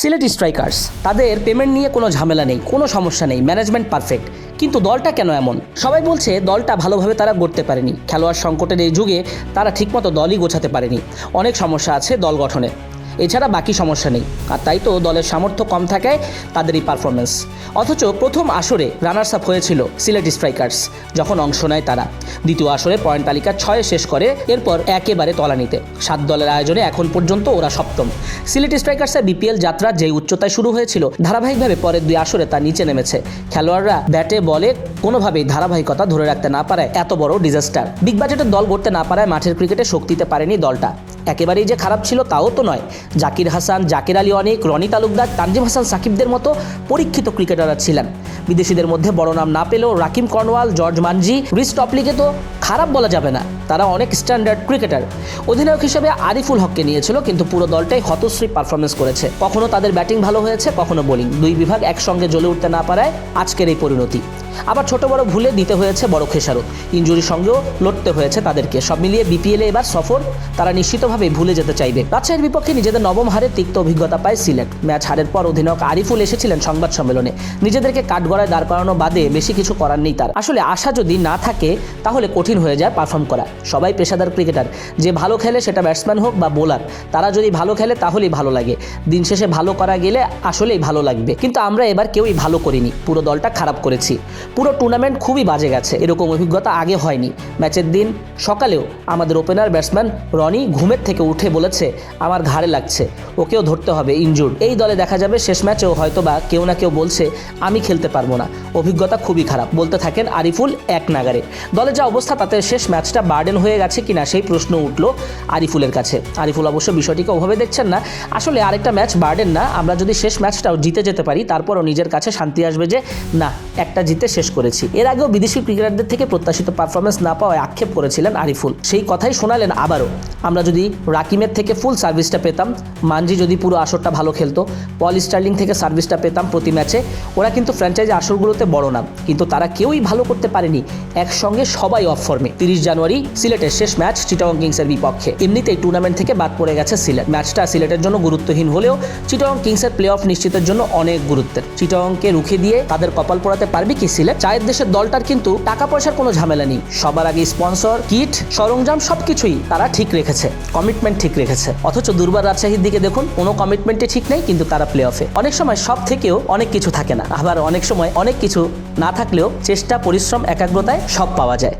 Sylhet strikers, তাদের payment নিয়ে কোনো ঝামেলা নেই, কোনো সমস্যা নেই, ম্যানেজমেন্ট পারফেক্ট। কিন্তু দলটা কেন এমন? সবাই বলছে দলটা ভালোভাবে তারা গড়তে পারেনি। খেলোয়াড় সংকটের এই যুগে তারা ঠিকমতো দলই গোছাতে পারেনি। অনেক সমস্যা আছে দল গঠনে। এছাড়া বাকি সমস্যা নেই। আর তাই তো দলের সামর্থ্য কম থাকায় তাদের এই পারফরমেন্স অথচ প্রথম আসরে রানার্স আপ হয়েছিল সিলেট স্ট্রাইকার্স যখন অংশ নেয় তারা। দ্বিতীয় আসরে পয়েন্ট তালিকা ছয়ে শেষ করে, এরপর একেবারে তলানিতে সাত দলের আয়োজনে এখন পর্যন্ত ওরা সপ্তম। সিলেট স্ট্রাইকার্সের বিপিএল যাত্রা যে উচ্চতায় শুরু হয়েছিল, ধারাবাহিকভাবে পরের দুই আসরে তা নিচে নেমেছে। খেলোয়াড়রা ব্যাটে, বলে কোনোভাবেই ধারাবাহিকতা ধরে রাখতে না পারায় এত বড় ডিজাস্টার বিগ বাজেটের দল গড়তে না পারায় মাঠের ক্রিকেটে শক্তিতে পারেনি দলটা। একেবারেই যে খারাপ ছিল তাও তো নয়। জাকির হাসান, জাকির আলী অনেক, রনি তালুকদার, তানজিম হাসান সাকিবদের মতো পরীক্ষিত ক্রিকেটাররা ছিলেন। বিদেশিদের মধ্যে বড় নাম না পেলেও Rahkeem Cornwall George Munsey Reece টপলিকে তো খারাপ বলা যাবে না। তারা অনেক স্ট্যান্ডার্ড ক্রিকেটার অধিনায়ক হিসেবে আরিফুল হককে নিয়েছিল, কিন্তু পুরো দলটাই হতশ্রী পারফরমেন্স করেছে। কখনো তাদের ব্যাটিং ভালো হয়েছে, কখনো বোলিং দুই বিভাগ একসঙ্গে জ্বলে উঠতে না পারায় আজকের এই পরিণতি। আবার ছোট বড় ভুলে দিতে হয়েছে বড় খেসারত। ইঞ্জুরির সঙ্গেও লড়তে হয়েছে তাদেরকে। সব মিলিয়ে বিপিএলে এবার সফর তারা নিশ্চিতভাবে ভুলে যেতে চাইবে। রাজশাহীর বিপক্ষে নিজেদের নবম হারে তিক্ত অভিজ্ঞতা পায় সিলেট। ম্যাচ হারের পর অধিনায়ক আরিফুল এসেছিলেন সংবাদ সম্মেলনে। নিজেদেরকে কাঠগড়ায় দাঁড় করানো বাদে বেশি কিছু করার নেই তার। আসলে আশা যদি না থাকে, তাহলে কঠিন হয়ে যায় পারফর্ম করা। সবাই পেশাদার ক্রিকেটার যে ভালো খেলে সেটা ব্যাটসম্যান হোক বা বোলার তারা যদি ভালো খেলে তাহলেই ভালো লাগে। দিন শেষে ভালো করা গেলে আসলেই ভালো লাগবে। কিন্তু আমরা এবার কেউই ভালো করিনি। পুরো দলটা খারাপ করেছি। পুরো টুর্নামেন্ট খুবই বাজে গেছে। এরকম অভিজ্ঞতা আগে হয়নি। ম্যাচের দিন সকালেও আমাদের ওপেনার ব্যাটসম্যান রনি ঘুমের থেকে উঠে বলেছে, আমার ঘাড়ে লাগছে। ওকেও ধরতে হবে ইনজুর্ড এই দলে দেখা যাবে শেষ ম্যাচেও হয়তো বা কেউ না কেউ বলছে, আমি খেলতে পারব না। অভিজ্ঞতা খুবই খারাপ। বলতে থাকেন আরিফুল এক নাগারে দলে যা অবস্থা তাতে শেষ ম্যাচটা বার্ডেন হয়ে গেছে কিনা সেই প্রশ্ন উঠল আরিফুলের কাছে। আরিফুল অবশ্য বিষয়টিকে ওভাবে দেখছেন না। আসলে আরেকটা ম্যাচ বার্ডেন না, আমরা যদি শেষ ম্যাচটাও জিতে যেতে পারি, তারপরও নিজের কাছে শান্তি আসবে যে, না একটা জিতে শেষ করেছি। এর আগেও বিদেশি ক্রিকেটারদের থেকে প্রত্যাশিত পারফরমেন্স না পাওয়ায় আক্ষেপ করেছিলেন আরিফুল। সেই কথাই শোনালেন আবারও। আমরা যদি রাকিমের থেকে ফুল সার্ভিসটা পেতাম, মানজি যদি পুরো আসরটা ভালো খেলতো, পল স্টার্লিং থেকে সার্ভিসটা পেতাম প্রতি ম্যাচে ওরা কিন্তু ফ্র্যাঞ্চাইজি আসরগুলোতে বড় নাম। কিন্তু তারা কেউই ভালো করতে পারেনি। একসঙ্গে সবাই অফ ফর্মে তিরিশ জানুয়ারি, সিলেটের শেষ ম্যাচ চিটাগং কিংসের বিপক্ষে। এমনিতেই টুর্নামেন্ট থেকে বাদ পড়ে গেছে সিলেট। ম্যাচটা সিলেটের জন্য গুরুত্বহীন হলেও চিটাগং কিংসের প্লে অফ নিশ্চিতের জন্য অনেক গুরুত্বের। চিটাগংকে রুখে দিয়ে তাদের কপাল পোড়াতে পারবে কি সিলেট? চায়ের দেশের দলটার কিন্তু টাকা পয়সার কোনো ঝামেলা নেই। সবার আগে স্পন্সর, কিট, সরঞ্জাম সবকিছুই তারা ঠিক রেখেছে। কমিটমেন্ট ঠিক রেখেছে। অথচ দুর্বার রাজশাহীর দিকে দেখুন, কোনো কমিটমেন্টই ঠিক নেই কিন্তু তারা প্লে অফে অনেক সময় সব থেকেও অনেক কিছু থাকে না। আবার অনেক সময় অনেক কিছু না থাকলেও চেষ্টা, পরিশ্রম, একাগ্রতায় সব পাওয়া যায়।